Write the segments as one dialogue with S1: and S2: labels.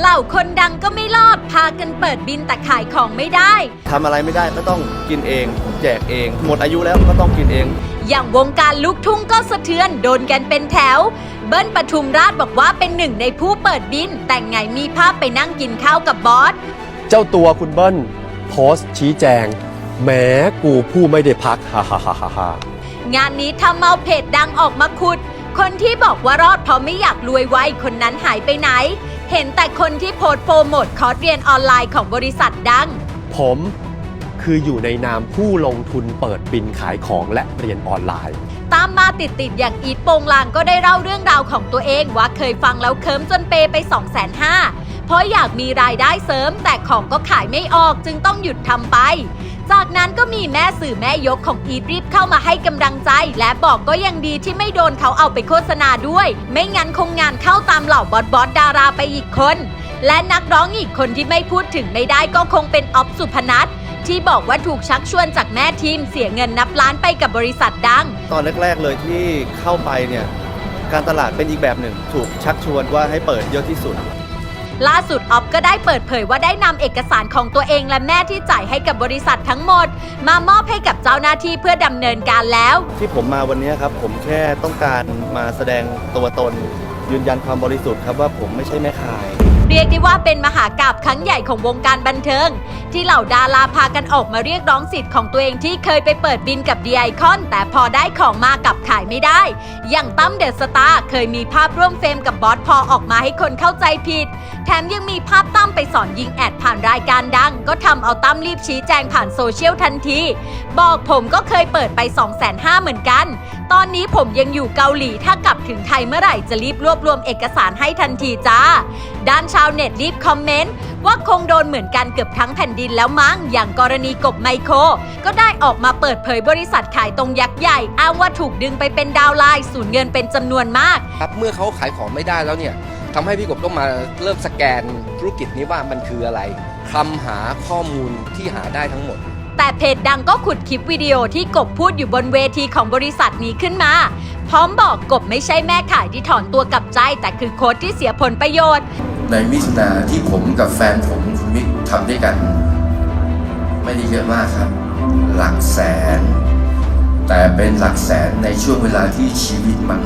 S1: เหล่าคนดังก็ไม่รอดพากันเปิดบินแต่ขายของไม่ได้
S2: ทำอะไรไม่ได้ก็ต้องกินเอง แจกเอง หมดอายุแล้วก็ต้องกินเอง
S1: อย่างวงการลูกทุ่งก็สะเทือนโดนกันเป็นแถว เบิ้ลปทุมราชบอกว่าเป็นหนึ่งในผู้เปิดบิน แต่ไงมีภาพไปนั่งกินข้าวกับบอส
S3: เจ้าตัวคุณเบิ้ลโพสต์ชี้แจงแม้กูผู้ไม่ได้พักฮ่าฮ่าฮ่าฮ่าฮ่า งา
S1: นนี้ทำเอาเพจดังออกมาขุด คนที่บอกว่ารอดเพราะไม่อยากรวยไวคนนั้นหายไปไหน เห็นแต่คนที่โพสต์โปรโมทคอร์สเรียนออนไลน์ของบริษัทดัง
S3: ผมคืออยู่ในนามผู้ลงทุนเปิดบินขายของและเรียนออนไลน์
S1: ตามมาติดติดๆอย่างอีทโปงลางก็ได้เล่าเรื่องราวของตัวเองว่าเคยฟังแล้วเคิมจนเปไป 2 5 0 0 0 0เพราะอยากมีรายได้เสริมแต่ของก็ขายไม่ออกจึงต้องหยุดทำไป จากนั้นก็มีแม่สื่อแม่ยกของอีทรีบเข้ามาให้กำลังใจ และบอกก็ยังดีที่ไม่โดนเขาเอาไปโฆษณาด้วย ไม่งั้นคงงานเข้าตามเหล่าบอสบอสดาราไปอีกคน และนักร้องอีกคนที่ไม่พูดถึงไม่ได้ก็คงเป็นออฟสุพนัทที่บอกว่าถูกชักชวนจากแม่ทีมเสียเงินนับล้านไปกับบริษัทดัง
S2: ตอนแรกๆเลยที่เข้าไปเนี่ยการตลาดเป็นอีกแบบหนึ่ง ถูกชักชวนว่าให้เปิดเยอะที่สุด
S1: ล่าสุดออฟก็ได้เปิดเผยว่าได้นำเอกสารของตัวเองและแม่ที่จ่ายให้กับบริษัททั้งหมด มามอบให้กับเจ้าหน้าที่เพื่อดำเนินการแล้ว
S2: ที่ผมมาวันนี้ครับผมแค่ต้องการมาแสดงตัวตน ยืนยันความบริสุทธิ์ครับว่าผมไม่ใช่แม่ขาย
S1: เรียกได้ว่าเป็นมหากาบครั้งใหญ่ของวงการบันเทิง ที่เหล่าดาราพากันออกมาเรียกร้องสิทธิ์ของตัวเองที่เคยไปเปิดบินกับดีไอคอนแต่พอได้ของมากลับขายไม่ได้ อย่างตั้มเดอะสตาร์เคยมีภาพร่วมเฟรมกับบอสพอออกมาให้คนเข้าใจผิด แถมยังมีภาพตั้มไปสอนยิงแอดผ่านรายการดัง ก็ทำเอาตั้มรีบชี้แจงผ่านโซเชียลทันที บอกผมก็เคยเปิดไป 2 5 0 0 0 0เหมือนกัน ตอนนี้ผมยังอยู่เกาหลีถ้ากลับถึงไทยเมื่อไหร่จะรีบรวบรวมเอกสารให้ทันทีจ้า ด้านชาวเน็ตรีบคอมเมนต์ว่าคงโดนเหมือนกันเกือบทั้งแผ่นดินแล้วมั้ง อย่างกรณีกบไมโคร ก็ได้ออกมาเปิดเผยบริษัทขายตรงยักษ์ใหญ่อ้างว่าถูกดึงไปเป็นดาวไลน์สูญเงินเป็นจำนวนมาก
S4: ครับเมื่อเขาขายของไม่ได้แล้วเนี่ย ทำให้พี่กบต้องมาเริ่มสแกนธุรกิจนี้ว่ามันคืออะไรคลำหาข้อมูลที่หาได้ทั้งหมด
S1: แต่เพจดังก็ขุดคลิปวิดีโอที่กบพูดอยู่บนเวทีของบริษัทนี้ขึ้นมา พร้อมบอกกบไม่ใช่แม่ขายที่ถอนตัวกลับใจ แต่คือโค้ดที่เสียผลประโยชน์
S5: ในมิถุนาที่ผมกับแฟนผมคุณมิกทำด้วยกัน ไม่ได้เยอะมากครับ หลักแสน แต่เป็นหลักแสนในช่วงเวลาที่ชีวิตมัน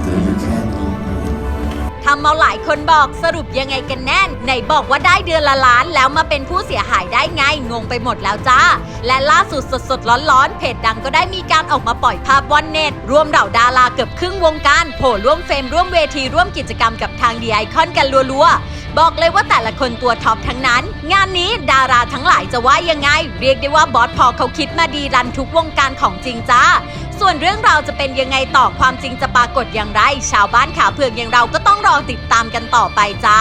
S5: เหลืออยู่แค่นี้
S1: ทำ เมาหลายคนบอกสรุปยังไงกันแน่นไหนบอกว่าได้เดือนละล้านแล้วมาเป็นผู้เสียหายได้ไงงงไปหมดแล้วจ้า และล่าสุดสดๆร้อนๆเพจดังก็ได้มีการออกมาปล่อยภาพวันเน็ตรวมเหล่าดาราเกือบครึ่งวงการโผล่ร่วมเฟรมร่วมเวทีร่วมกิจกรรมกับทางดีไอคอนกันรัวๆ บอกเลยว่าแต่ละคนตัวท็อปทั้งนั้น งานนี้ดาราทั้งหลายจะว่ายังไง เรียกได้ว่าบอสพอเขาคิดมาดีรันทุกวงการของจริงจ้า ส่วนเรื่องราวจะเป็นยังไงต่อความจริงจะปรากฏอย่างไร ชาวบ้านขาเผือกอย่างเราก็ต้องรอติดตามกันต่อไปจ้า